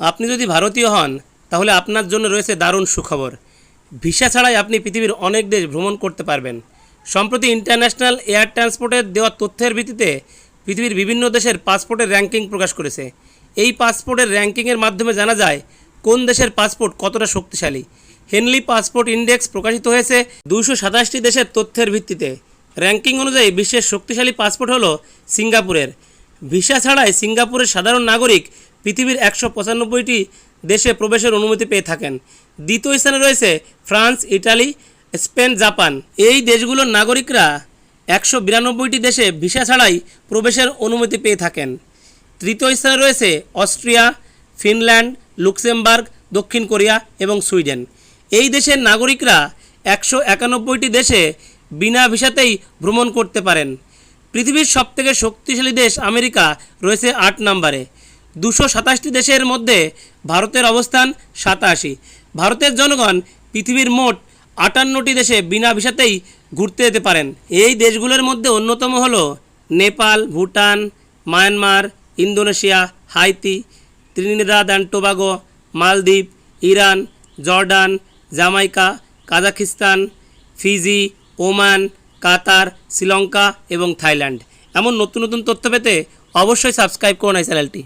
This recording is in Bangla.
আপনি যদি ভারতীয় হন, তাহলে আপনার জন্য রয়েছে দারুণ সুখবর। ভিসা ছাড়াই আপনি পৃথিবীর অনেক দেশ ভ্রমণ করতে পারবেন। সম্প্রতি ইন্টারন্যাশনাল এয়ার ট্রান্সপোর্টের দেওয়া তথ্যের ভিত্তিতে পৃথিবীর বিভিন্ন দেশের পাসপোর্টের র্যাঙ্কিং প্রকাশ করেছে। এই পাসপোর্টের র্যাঙ্কিংয়ের মাধ্যমে জানা যায়, কোন দেশের পাসপোর্ট কতটা শক্তিশালী। হেনলি পাসপোর্ট ইন্ডেক্স প্রকাশিত হয়েছে দুশো সাতাশটি দেশের তথ্যের ভিত্তিতে। র্যাঙ্কিং অনুযায়ী বিশ্বের শক্তিশালী পাসপোর্ট হলো সিঙ্গাপুরের। ভিসা ছাড়াই সিঙ্গাপুরের সাধারণ নাগরিক পৃথিবীর একশো পঁচানব্বইটি দেশে প্রবেশের অনুমতি পেয়ে থাকেন। দ্বিতীয় স্থানে রয়েছে ফ্রান্স, ইটালি, স্পেন, জাপান। এই দেশগুলোর নাগরিকরা একশো বিরানব্বইটি দেশে ভিসা ছাড়াই প্রবেশের অনুমতি পেয়ে থাকেন। তৃতীয় স্থানে রয়েছে অস্ট্রিয়া, ফিনল্যান্ড, লুক্সেমবার্গ, দক্ষিণ কোরিয়া এবং সুইডেন। এই দেশের নাগরিকরা একশো একানব্বইটি দেশে বিনা ভিসাতেই ভ্রমণ করতে পারেন। পৃথিবীর সবথেকে শক্তিশালী দেশ আমেরিকা রয়েছে আট নম্বরে। দুশো সাতাশটি দেশের মধ্যে ভারতের অবস্থান সাতাশি। ভারতের জনগণ পৃথিবীর মোট আটান্নটি দেশে বিনা ভিসাতেই ঘুরতে যেতে পারেন। এই দেশগুলোর মধ্যে অন্যতম হলো Nepal, Bhutan, Myanmar, Indonesia, Haiti, Trinidad and Tobago, মালদ্বীপ, Iran, Jordan, Jamaica, Kazakhstan, Fiji, Oman, Qatar, Sri Lanka এবং থাইল্যান্ড। এমন নতুন নতুন তথ্য পেতে অবশ্যই সাবস্ক্রাইব করুন এই চ্যানেলটি।